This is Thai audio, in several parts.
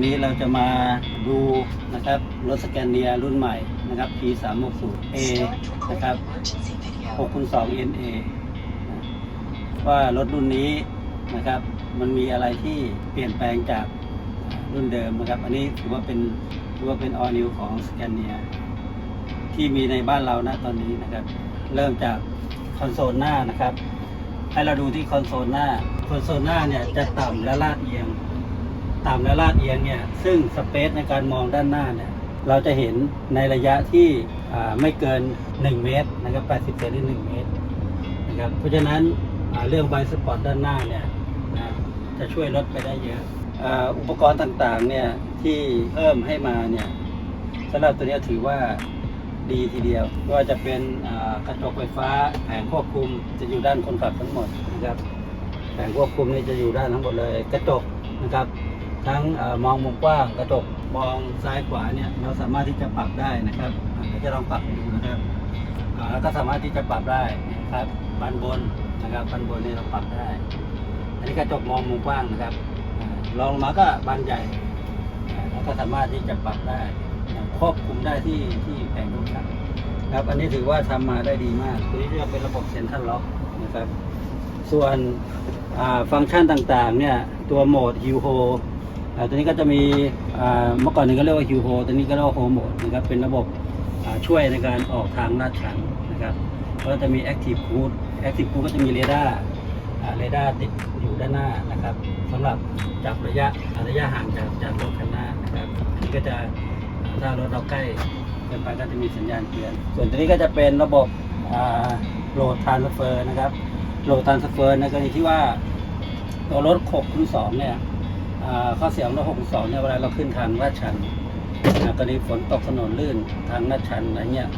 วันนี้เราจะมาดูนะครับรถสแกนเนียรุ่นใหม่นะครับ P 3 6 0 A นะครับ6คูณ2 NA ว่ารถรุ่นนี้นะครับมันมีอะไรที่เปลี่ยนแปลงจากรุ่นเดิมนะครับ อันนี้ถือว่าเป็นถือว่าเป็น all new ของสแกนเนียที่มีในบ้านเรานะตอนนี้นะครับ เริ่มจากคอนโซลหน้านะครับ ให้เราดูที่คอนโซลหน้าคอนโซลหน้าเนี่ยจะต่ำและลาดเอียง ต่ำและลาดเอียงเนี่ยซึ่งสเปซในการมองด้านหน้าเนี่ยเราจะเห็นในระยะที่ไม่เกิน 1 เมตรนะครับ 80เซนหรือ1เมตรนะครับเพราะฉะนั้นเรื่องไบสปอร์ตด้านหน้าเนี่ยนะจะช่วยลดไปได้เยอะอุปกรณ์ต่างๆเนี่ยที่เพิ่มให้มาเนี่ยสำหรับตัวนี้ถือว่าดีทีเดียวว่าจะเป็นกระจกไฟฟ้าแผงควบคุมจะอยู่ด้านคนขับทั้งหมดนะครับแผงควบคุมนี่จะอยู่ด้านทั้งหมดเลยกระจกนะครับ ทั้งอมองมุมกว้างกระจกมองซ้ายขวาเนี่ยเราสามารถที่จะปรับได้นะครับเดี๋ยวจะลองปรับดูนะครับแล้วก็สามารถที่จะปรับได้นะครับบานบนนะครับบานบนนี่เราปรับได้ อันนี้กระจกมองมุมกว้างนะครับอ่ารองมาก็บานใหญ่แล้วก็สามารถที่จะปรับได้ควบคุมได้ที่ที่แผงคนขับครับอันนี้ถือว่าทำมาได้ดีมากตัวนี้จะเป็นระบบเซ็นทรัลล็อกนะครับ ส่วนฟังก์ชันต่างๆเนี่ยตัวโหมดฮิวโฮ ตัวนี้ก็จะมีเมื่อก่อนนี้ก็เรียกว่าฮิวโฮตัวนี้ก็เรียกว่าโฮโหมดนะครับเป็นระบบช่วยในการออกทางลาดชันนะครับก็จะมี Active Cruise Active Cruise ก็จะมีเรดาร์เรดาร์ติดอยู่ด้านหน้านะครับสำหรับจับระยะระยะห่างจากจากรถคันหน้านะครับอันนี้ก็จะถ้ารถเราใกล้เกินไปก็จะมีสัญญาณเตือน ส่วนตัวนี้ก็จะเป็นระบบโหลดทรานสเฟอร์นะครับโหลดทรานสเฟอร์ในกรณีที่ว่าตัวรถ6คูณ2เนี่ย ข้อเสียของรถ62เนี่ยเวลาเราขึ้นทางลาดชันกรณีฝนตกถนนลื่นทางลาดชันอะไรเงี้ย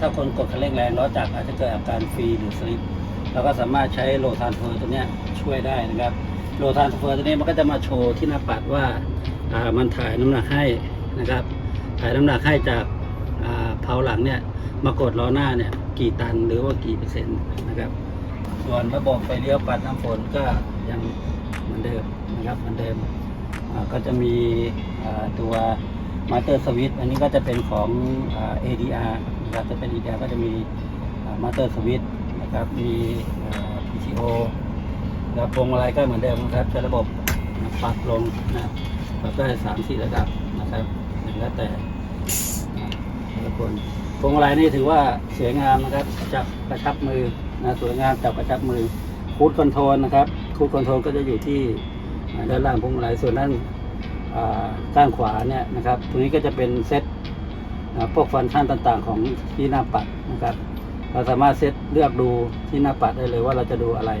ถ้าคนกดคันเร่งแรงล้อจักรอาจจะเกิดอาการฟรีหรือสลิปเราก็สามารถใช้โลทานเฟอร์ตัวเนี้ยช่วยได้นะครับโลทานเฟอร์ตัวนี้มันก็จะมาโชว์ที่หน้าปัดว่ามันถ่ายน้ำหนักให้นะครับถ่ายน้ำหนักให้จากเพาหลังเนี่ยมากดล้อหน้าเนี่ยกี่ตันหรือว่ากี่เปอร์เซ็นต์นะครับส่วนระบบไฟเลี้ยวปัดน้ำฝนก็ยังเหมือนเดิม ครับเหมือนเดิมก็จะมีตัวมาสเตอร์สวิตอันนี้ก็จะเป็นของ ADR นะครับจะเป็น ADR ก็จะมีมาสเตอร์สวิตนะครับมี PTO แล้วพวงมาลัยก็เหมือนเดิมนะครับใช้ระบบปรับลงนะครับปรับได้สามสี่ระดับนะครับแล้วแต่แต่ละคนพวงมาลัยนี่ถือว่าสวยงามนะครับจับกระชับมือนะสวยงามจับกระชับมือคูดคอนโทรลนะครับคูดคอนโทรลก็จะอยู่ที่ ด้านล่างพวงมาลัยส่วนด้านด้านขวาเนี่ยนะครับ ตรงนี้ก็จะเป็นเซตพวกฟังก์ชันต่างๆ ของที่หน้าปัดนะครับ เราสามารถเซตเลือกดูที่หน้าปัดได้เลยว่าเราจะดูอะไร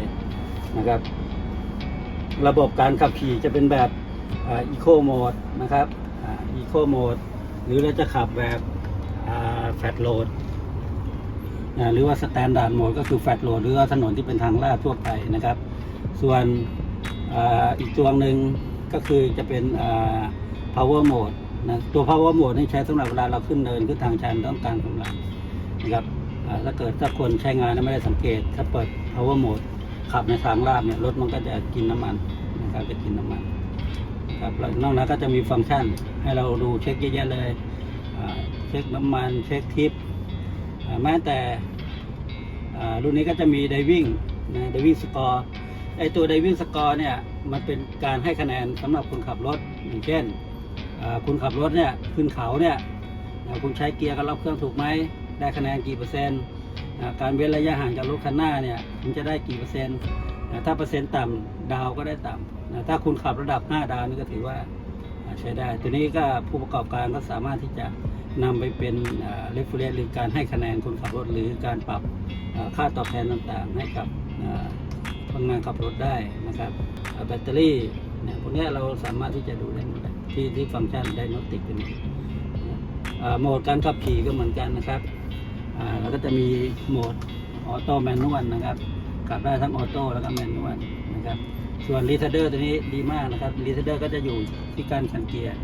นะครับ ระบบการขับขี่จะเป็นแบบอีโคโหมดนะครับอีโคโหมดหรือเราจะขับแบบแฟลตโหลดหรือว่าสแตนดาร์ดโหมดก็คือแฟลตโหลดหรือว่าถนนที่เป็นทางลาดทั่วไปนะครับ ส่วน อีกตัวหนึ่งก็คือจะเป็น power mode นะตัว power mode นี่ใช้สำหรับเวลาเราขึ้นเนินขึ้นทางชันต้องการกำลังนะครับถ้าเกิดถ้าคนใช้งานแล้วไม่ได้สังเกต ถ้าเปิด power mode ขับในทางลาดเนี่ยรถมันก็จะกินน้ำมันนะครับจะกินน้ำมันครับนอกนั้นก็จะมีฟังก์ชันให้เราดูเช็คเยอะแยะเลยเช็คน้ำมันเช็คทิปแม้แต่อารุ่นนี้ก็จะมี diving นะ diving score ไอตัว diving score เนี่ยมันเป็นการให้คะแนนสำหรับคนขับรถอย่างเช่นคุณขับรถเนี่ยขึ้นเขาเนี่ยคุณใช้เกียร์กับรอบเครื่องถูกไหมได้คะแนนกี่เปอร์เซ็นต์การเว้นระยะห่างจากรถคันหน้าเนี่ยคุณจะได้กี่เปอร์เซ็นต์ถ้าเปอร์เซ็นต์ต่ำดาวก็ได้ต่ำถ้าคุณขับระดับ 5 ดาวนี่ก็ถือว่าใช้ได้ตัวนี้ก็ผู้ประกอบการก็สามารถที่จะนำไปเป็นเรฟเฟรนหรือการให้คะแนนคนขับรถหรือการปรับค่าตอบแทนต่างๆ ให้กับ อ่าพนักงานขับรถได้นะครับแบตเตอรี่เนี่ยพวกนี้เราสามารถที่จะดูได้หมดที่ที่ฟังก์ชันไดโนติกตัวนี้อ่าโหมดการขับขี่ก็เหมือนกันนะครับอ่าแล้วก็จะมีโหมดออโต้แมนนวลนะครับขับได้ทั้งออโต้แล้วก็แมนนวลนะครับ ส่วนรีเทเดอร์ตัวนี้ดีมากนะครับรีเทเดอร์ก็จะอยู่ที่การขันเกียร์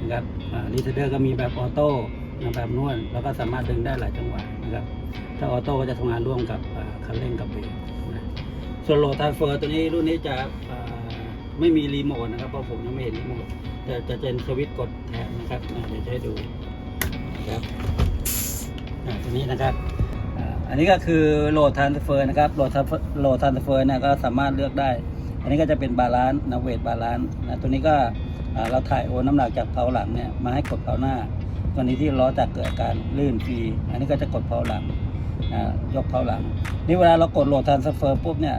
นะครับรีเทเดอร์ก็มีแบบออโต้แบบนวดแล้วก็สามารถดึงได้หลายจังหวะนะครับ ถ้าออโต้ก็จะทำงานร่วมกับคันเร่งกับเบรก ส่วนโหลดทรานเฟอร์ตัวนี้รุ่นนี้จะไม่มีรีโมทนะครับเพราะผมยังไม่เห็นรีโมทจะจะเป็นสวิตช์กดแทนนะครับเดี๋ยวจะให้ดูนะครับตัวนี้นะครับอันนี้ก็คือโหลดทรานเฟอร์นะครับโหลดโหลดทรานเฟอร์เนี่ยก็สามารถเลือกได้ อันนี้ก็จะเป็นบาลานซ์นะเวทบาลานซ์นะตัวนี้ก็เราถ่ายโอนน้ำหนักจากเพาหลังเนี่ยมาให้กดเพาหน้าตัวนี้ที่ล้อจากเกิดการลื่นฟรีอันนี้ก็จะกดเพาหลังยกเพาหลัง นี่เวลาเรากดโหลดทรานสเฟอร์ปุ๊บเนี่ย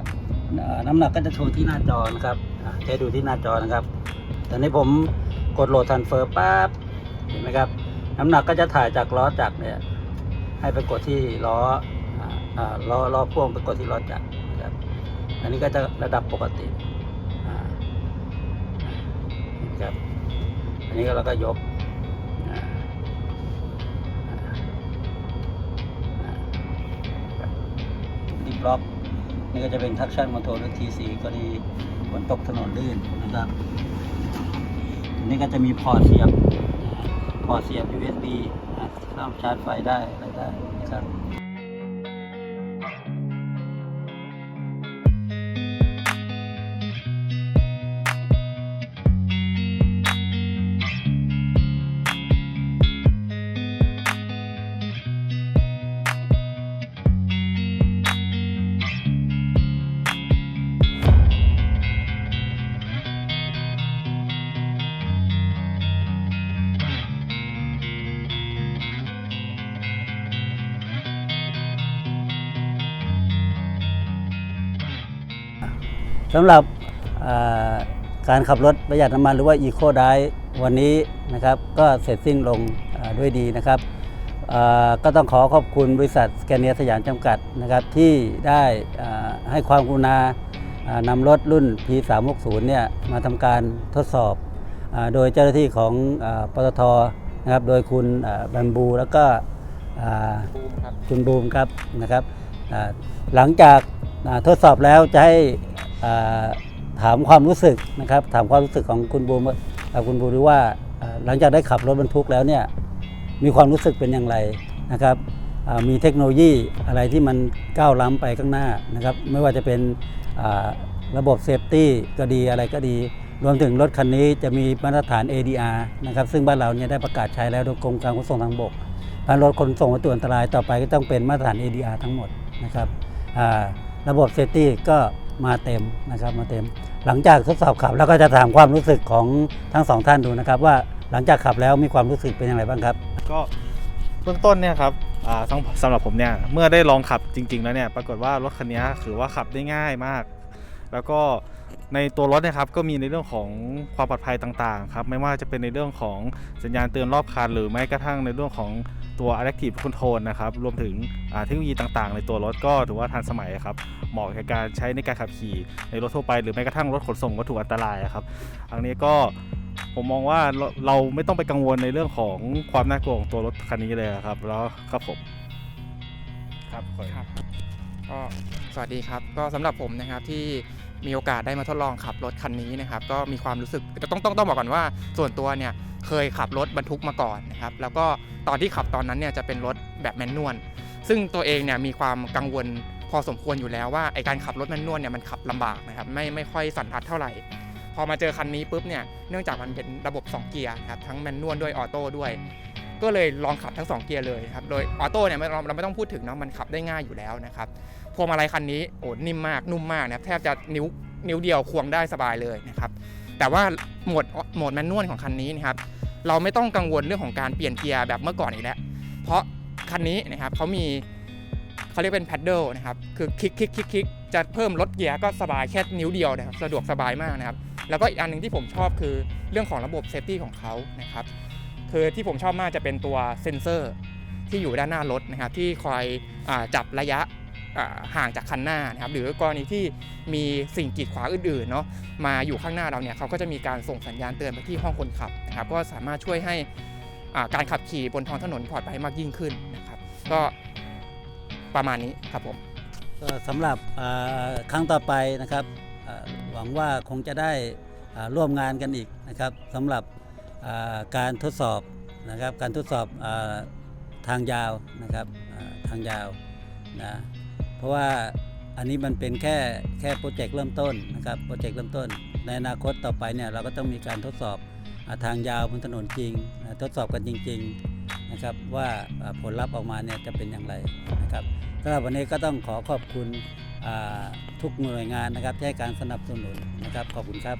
น้ำหนักก็จะโชว์ที่หน้าจอนะครับจะให้ดูที่หน้าจอนะครับ ตอนนี้ผมกดโหลดทรานสเฟอร์ปั๊บเห็นไหมครับ น้ำหนักก็จะถ่ายจากล้อจักรเนี่ยให้ไปกดที่ล้ออ่าล้อล้อพ่วงไปกดที่ล้อจักรนะครับ อันนี้ก็จะระดับปกติอ่านะครับ อันนี้เราก็ยก นี่บล็อกนี่ก็จะเป็นทักชั่นมอเตอร์หรือทีสีก็ดีฝนตกถนนลื่นนะครับนี่ก็จะมีพอร์ตเสียบพอร์ตเสียบ USB นะสามารถชาร์จไฟได้อะไรได้นะครับ สำหรับอ่าการขับรถประหยัดน้ำมันหรือว่า Eco d i วันนี้นะครับก็เสร็จสิ้นลงอ่าด้วยดีนะครับอ่าก็ต้องขอขอบคุณบริษัทสแกนเนียสยามจำกัดนะครับที่ได้อ่าให้ความกรุณาอ่านำรถรุ่น P360 เนี่ยมาทำการทดสอบอาโดยเจ้าหน้าที่ของอาปตทนะครับโดยคุณอ่าบัมบูแล้วก็อ่าคุณบูมครับนะครับอ่าหลังจากอ่าทดสอบแล้วจะให้อ่า ถามความรู้สึกนะครับ ถามความรู้สึกของคุณบูมคุณบูมดูว่าหลังจากได้ขับรถบรรทุกแล้วเนี่ยมีความรู้สึกเป็นอย่างไรนะครับมีเทคโนโลยีอะไรที่มันก้าวล้ำไปข้างหน้านะครับไม่ว่าจะเป็นระบบเซฟตี้ก็ดีอะไรก็ดี รวมถึงรถคันนี้จะมีมาตรฐาน ADR นะครับซึ่งบ้านเราเนี่ยได้ประกาศใช้แล้วโดยกรมการขนส่งทางบกถ้ารถขนส่งวัตถุอันตรายต่อไปก็ต้องเป็นมาตรฐาน ADR ทั้งหมดนะครับระบบเซฟตี้ก็ มาเต็มนะครับมาเต็ม หลังจากทดสอบขับแล้วก็จะถามความรู้สึกของทั้งสองท่านดูนะครับ ว่าหลังจากขับแล้วมีความรู้สึกเป็นอย่างไรบ้างครับ ก็เบื้องต้นเนี่ยครับอ่าสำสำหรับผมเนี่ยเมื่อได้ลองขับจริง ๆ แล้วเนี่ยปรากฏว่ารถคันนี้ถือว่าขับได้ง่ายมาก แล้วก็ในตัวรถนะครับก็มีในเรื่องของความปลอดภัยต่างๆครับไม่ว่าจะเป็นในเรื่องของสัญญาณเตือนรอบคันหรือแม้กระทั่งในเรื่องของ ตัว Adaptive Control นะครับ รวมถึงอ่าเทคโนโลยีต่างๆ ในตัวรถก็ถือว่าทันสมัยครับ เหมาะกับการใช้ในการขับขี่ในรถทั่วไป หรือแม้กระทั่งรถขนส่งวัตถุอันตรายอะครับ อันนี้ก็ผมมองว่าเราเราไม่ต้องไปกังวลในเรื่องของความน่ากลัวของตัวรถคันนี้เลยครับ แล้วครับผม ครับขอครับก็สวัสดีครับ ก็สำหรับผมนะครับที่ มีโอกาสได้มาทดลองขับรถคันนี้นะครับก็มีความรู้สึกต้องต้องต้องบอกก่อนว่า ส่วนตัวเนี่ยเคยขับรถบรรทุกมาก่อนนะครับแล้วก็ตอนที่ขับตอนนั้นเนี่ยจะเป็นรถแบบแมนนวลซึ่งตัวเองเนี่ยมีความกังวลพอสมควรอยู่แล้วว่าไอการขับรถแมนนวลเนี่ยมันขับลำบากนะครับไม่ไม่ค่อยสันทัดเท่าไหร่ พอมาเจอคันนี้ปุ๊บเนี่ยเนื่องจากมันเป็นระบบ 2 เกียร์ครับทั้งแมนนวลด้วยออโต้ด้วย ก็เลยลองขับทั้ง 2 เกียร์เลยครับ โดยออโต้เนี่ยเราเราไม่ต้องพูดถึงเนาะมันขับได้ง่ายอยู่แล้วนะครับพวงมาลัยคันนี้โอ้นิ่มมากนุ่มมากนะครับแทบจะนิ้วนิ้วเดียวควงได้สบายเลยนะครับแต่ว่าโหมดโหมดแมนนวลของคันนี้นะครับเราไม่ต้องกังวลเรื่องของการเปลี่ยนเกียร์แบบเมื่อก่อนอีกแล้ว เพราะคันนี้นะครับเขามีเขาเรียกเป็นแพดเดิลนะครับคือคลิกคลิกคลิกคลิกจะเพิ่มลดเกียร์ก็สบายแค่นิ้วเดียวนะครับสะดวกสบายมากนะครับแล้วก็อีกอันหนึ่งที่ผมชอบคือเรื่องของระบบเซฟตี้ของเขานะครับ คือที่ผมชอบมากจะเป็นตัวเซ็นเซอร์ที่อยู่ด้านหน้ารถนะครับที่คอยอจับระยะห่างจากคันหน้านะครับหรือกรณีที่มีสิ่งกีดขวางอื่นๆเนาะมาอยู่ข้างหน้าเราเนี่ยเขาก็จะมีการส่งสัญญาณเตือนไปที่ห้องคนขับนะครับก็สามารถช่วยให้การขับขี่บนท้องถนนปลอดภัยมากยิ่งขึ้นนะครับก็ประมาณนี้ครับผมสำหรับครั้งต่อไปนะครับหวังว่าคงจะได้ร่วมงานกันอีกนะครับสำหรับ การทดสอบนะครับการทดสอบอทางยาวนะครับทางยาวนะเพราะว่าอันนี้มันเป็นแค่แค่โปรเจกต์เริ่มต้นนะครับโปรเจกต์เริ่มต้น ในอนาคตต่อไปเนี่ยเราก็ต้องมีการทดสอบอทางยาวบนถนนจริง ทดสอบกันจริงๆนะครับว่าผลลัพธ์ออกมาเนี่ยจะเป็นอย่างไรนะครับสำหรับวันนี้ก็ต้องขอขอบคุณทุกหน่วยงานนะครับที่ให้การสนับสนุนนะครับขอบคุณครับ